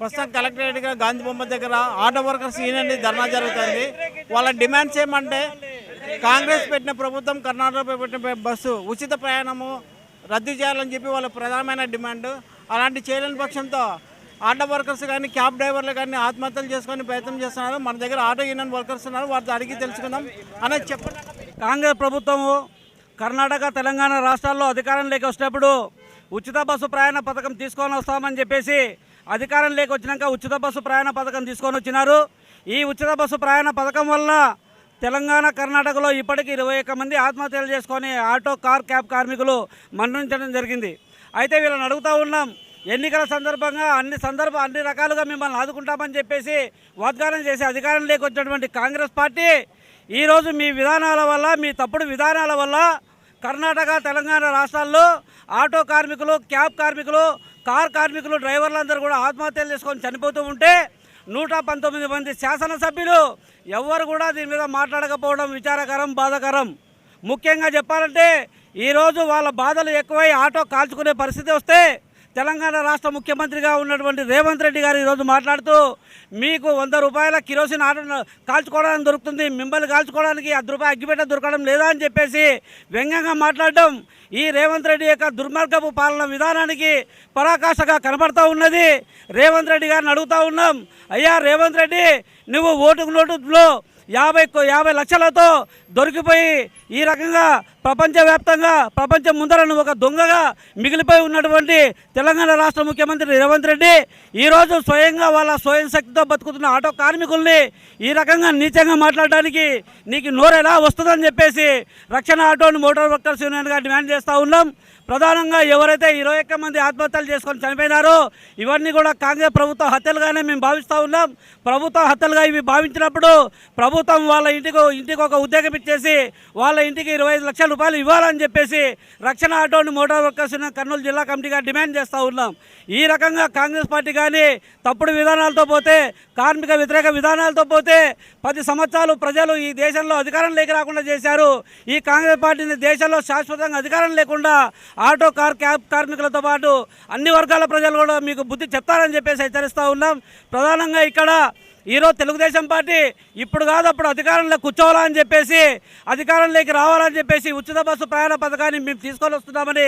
ప్రస్తుతం కలెక్టరేట్ గారు గాంధీ బొమ్మ దగ్గర ఆటో వర్కర్స్ యూనియన్ ధర్నా జరుగుతుంది. వాళ్ళ డిమాండ్స్ ఏమంటే కాంగ్రెస్ పెట్టిన ప్రభుత్వం కర్ణాటకపై పెట్టిన బస్సు ఉచిత ప్రయాణము రద్దు చేయాలని చెప్పి వాళ్ళ ప్రధానమైన డిమాండ్. అలాంటి చేయలేని పక్షంతో ఆటో వర్కర్స్ కానీ క్యాబ్ డ్రైవర్లు కానీ ఆత్మహత్యలు చేసుకొని ప్రయత్నం చేస్తున్నారు. మన దగ్గర ఆటో యూనియన్ వర్కర్స్ ఉన్నారు. వారితో అడిగి తెలుసుకుందాం. అనేది చెప్పండి. కాంగ్రెస్ ప్రభుత్వము కర్ణాటక తెలంగాణ రాష్ట్రాల్లో అధికారంలోకి వచ్చినప్పుడు ఉచిత బస్సు ప్రయాణ పథకం తీసుకొని వస్తామని చెప్పేసి అధికారంలోకి వచ్చినాక ఉచిత బస్సు ప్రయాణ పథకం తీసుకొని వచ్చినారు. ఈ ఉచిత బస్సు ప్రయాణ పథకం వలన తెలంగాణ కర్ణాటకలో ఇప్పటికీ ఇరవై ఒక్క మంది ఆత్మహత్యలు చేసుకొని ఆటో కార్ క్యాబ్ కార్మికులు మరణించడం జరిగింది. అయితే వీళ్ళని అడుగుతూ ఉన్నాం ఎన్నికల సందర్భంగా అన్ని సందర్భ అన్ని రకాలుగా మిమ్మల్ని ఆదుకుంటామని చెప్పేసి వాగ్దానం చేసి అధికారంలోకి వచ్చినటువంటి కాంగ్రెస్ పార్టీ ఈరోజు మీ విధానాల వల్ల మీ తప్పుడు విధానాల వల్ల కర్ణాటక తెలంగాణ రాష్ట్రాల్లో ఆటో కార్మికులు క్యాబ్ కార్మికులు కార్ కార్మికులు డ్రైవర్లందరూ కూడా ఆత్మహత్యలు చేసుకొని చనిపోతూ ఉంటే నూట పంతొమ్మిది మంది శాసనసభ్యులు ఎవ్వరు కూడా దీని మీద మాట్లాడకపోవడం విచారకరం బాధాకరం. ముఖ్యంగా చెప్పాలంటే ఈరోజు వాళ్ళ బాధలు ఎక్కువై ఆటో కాల్చుకునే పరిస్థితి వస్తే తెలంగాణ రాష్ట్ర ముఖ్యమంత్రిగా ఉన్నటువంటి రేవంత్ రెడ్డి గారు ఈరోజు మాట్లాడుతూ మీకు వంద రూపాయల కిరోసిన్ ఆర్డర్ కాల్చుకోవడానికి దొరుకుతుంది. మిమ్మల్ని కాల్చుకోవడానికి అర్ధ రూపాయ అగ్గిపెట్ట దొరకడం లేదా అని చెప్పేసి వ్యంగ్యంగా మాట్లాడడం ఈ రేవంత్ రెడ్డి యొక్క దుర్మార్గపు పాలన విధానానికి పరాకాష్ఠగా కనబడతా ఉన్నది. రేవంత్ రెడ్డి గారిని అడుగుతూ ఉన్నాం అయ్యా రేవంత్ రెడ్డి నువ్వు ఓటుకు నోటులో యాభై యాభై లక్షలతో దొరికిపోయి ఈ రకంగా ప్రపంచవ్యాప్తంగా ప్రపంచం ముందరను ఒక దొంగగా మిగిలిపోయి ఉన్నటువంటి తెలంగాణ రాష్ట్ర ముఖ్యమంత్రి రేవంత్ రెడ్డి ఈరోజు స్వయంగా వాళ్ళ స్వయం శక్తితో బతుకుతున్న ఆటో కార్మికుల్ని ఈ రకంగా నీచంగా మాట్లాడడానికి నీకు నోరెలా వస్తుందని చెప్పేసి రక్షణ ఆటోని మోటార్ వర్కర్స్ యూనియన్గా డిమాండ్ చేస్తూ ఉన్నాం. ప్రధానంగా ఎవరైతే ఇరవై ఒక్క మంది ఆత్మహత్యలు చేసుకొని చనిపోయినారో ఇవన్నీ కూడా కాంగ్రెస్ ప్రభుత్వ హత్యలుగానే మేము భావిస్తూ ఉన్నాం. ప్రభుత్వ హత్యలుగా ఇవి భావించినప్పుడు ప్రభుత్వం వాళ్ళ ఇంటికి ఇంటికి ఒక ఉద్యోగం ఇచ్చేసి వాళ్ళ ఇంటికి ఇరవై ఐదు రూపాయలు ఇవ్వాలని చెప్పేసి రక్షణ ఆటోని మోటార్ వర్కర్స్ కర్నూలు జిల్లా కమిటీగా డిమాండ్ చేస్తూ ఉన్నాం. ఈ రకంగా కాంగ్రెస్ పార్టీ కానీ తప్పుడు విధానాలతో పోతే కార్మిక వ్యతిరేక విధానాలతో పోతే పది సంవత్సరాలు ప్రజలు ఈ దేశంలో అధికారం లేక రాకుండా చేశారు. ఈ కాంగ్రెస్ పార్టీని దేశంలో శాశ్వతంగా అధికారం లేకుండా ఆటో కార్ క్యాబ్ కార్మికులతో పాటు అన్ని వర్గాల ప్రజలు కూడా మీకు బుద్ధి చెప్తారని చెప్పేసి హెచ్చరిస్తూ ఉన్నాం. ప్రధానంగా ఇక్కడ ఈరోజు తెలుగుదేశం పార్టీ ఇప్పుడు కాదు అప్పుడు అధికారంలో కూర్చోవాలని చెప్పేసి అధికారంలోకి రావాలని చెప్పేసి ఉచిత బస్సు ప్రయాణ పథకాన్ని మేము తీసుకొని వస్తున్నామని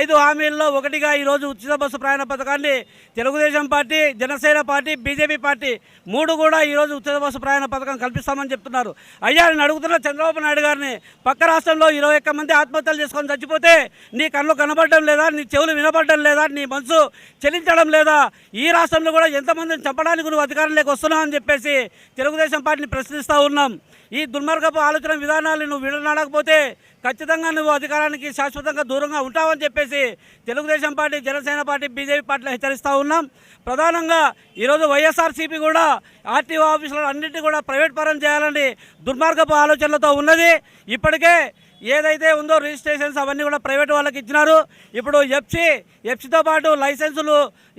ఐదు హామీల్లో ఒకటిగా ఈరోజు ఉచిత బస్సు ప్రయాణ పథకాన్ని Telugu Desam party Janasena party BJP party మూడు కూడా ఈరోజు ఉచిత బస్సు ప్రయాణ పథకం కల్పిస్తామని చెప్తున్నారు. అయ్యా నేను అడుగుతున్న చంద్రబాబు నాయుడు గారిని పక్క రాష్ట్రంలో ఇరవై ఒక్క మంది ఆత్మహత్యలు చేసుకొని చచ్చిపోతే నీ కళ్ళు కనబడడం లేదా నీ చెవులు వినబడడం లేదా నీ మనసు చెల్లించడం లేదా ఈ రాష్ట్రంలో కూడా ఎంతమందిని చంపడానికి నువ్వు అధికారంలోకి వస్తున్నావు అని చెప్పేసి తెలుగుదేశం పార్టీని ప్రశ్నిస్తూ ఉన్నాం. ఈ దుర్మార్గపు ఆలోచన విధానాలు నువ్వు విడనాడకపోతే ఖచ్చితంగా నువ్వు అధికారానికి శాశ్వతంగా దూరంగా ఉంటావని చెప్పేసి Telugu Desam party Janasena party BJP పార్టీలు హెచ్చరిస్తూ ఉన్నాం. ప్రధానంగా ఈరోజు వైఎస్ఆర్సీపీ కూడా ఆర్టీఓ ఆఫీసులు అన్నింటినీ కూడా ప్రైవేట్ పరం చేయాలని దుర్మార్గపు ఆలోచనలతో ఉన్నది. ఇప్పటికే ఏదైతే ఉందో రిజిస్ట్రేషన్స్ అవన్నీ కూడా ప్రైవేట్ వాళ్ళకి ఇచ్చినారు. ఇప్పుడు ఎఫ్సి ఎఫ్సితో పాటు లైసెన్సులు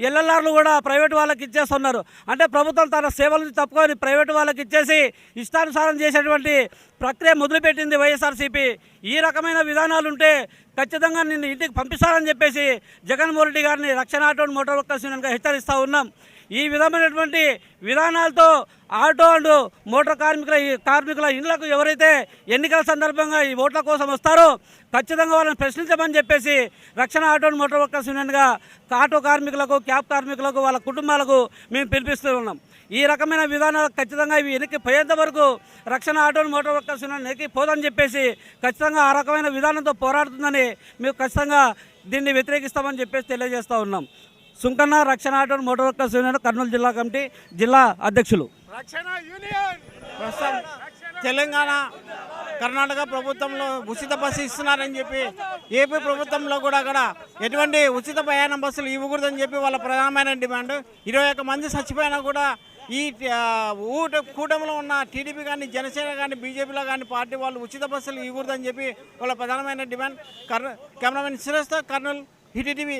ఎల్ఎల్ఆర్లు కూడా ప్రైవేట్ వాళ్ళకి ఇచ్చేస్తున్నారు. అంటే ప్రభుత్వం తన సేవలను తప్పుకొని ప్రైవేట్ వాళ్ళకి ఇచ్చేసి ఇష్టానుసారం చేసేటువంటి ప్రక్రియ మొదలుపెట్టింది వైఎస్ఆర్సీపీ. ఈ రకమైన విధానాలు ఉంటే ఖచ్చితంగా నిన్ను ఇంటికి పంపిస్తారని చెప్పేసి జగన్మోహన్ రెడ్డి గారిని రక్షణ ఆటో మోటార్ వర్కర్స్ యూనియన్గా హెచ్చరిస్తూ ఉన్నాం. ఈ విధమైనటువంటి విధానాలతో ఆటో అండ్ మోటార్ కార్మికుల ఈ కార్మికుల ఇండ్లకు ఎవరైతే ఎన్నికల సందర్భంగా ఈ ఓట్ల కోసం వస్తారో ఖచ్చితంగా వాళ్ళని ప్రశ్నించమని చెప్పేసి Rakshana auto and motor workers యూనియన్గా auto కార్మికులకు క్యాబ్ కార్మికులకు వాళ్ళ కుటుంబాలకు మేము పిలిపిస్తూ ఉన్నాం. ఈ రకమైన విధానాలు ఖచ్చితంగా ఇవి వెనక్కి పోయేంత వరకు రక్షణ auto and motor workers union వెనక్కి పోదని చెప్పేసి ఖచ్చితంగా ఆ రకమైన విధానంతో పోరాడుతుందని మేము ఖచ్చితంగా దీన్ని వ్యతిరేకిస్తామని చెప్పేసి తెలియజేస్తూ ఉన్నాం. సుంకన్న రక్షణ auto motor workers union Kurnool జిల్లా కమిటీ జిల్లా అధ్యక్షులు. రక్షణ యూనియన్! ప్రస్తుతం తెలంగాణ కర్ణాటక ప్రభుత్వంలో ఉచిత బస్సు ఇస్తున్నారని చెప్పి ఏపీ ప్రభుత్వంలో కూడా అక్కడ ఎటువంటి ఉచిత ప్రయాణ బస్సులు ఇవ్వకూడదని చెప్పి వాళ్ళ ప్రధానమైన డిమాండ్. ఇరవై ఒక్క మంది చచ్చిపోయినా కూడా ఈ ఊట కూటమిలో ఉన్న టీడీపీ కానీ జనసేన కానీ బీజేపీలో కానీ పార్టీ వాళ్ళు ఉచిత బస్సులు ఇవ్వకూడదని చెప్పి వాళ్ళ ప్రధానమైన డిమాండ్. కర్న కెమెరామెన్ సురేష్తో Kurnool hit TV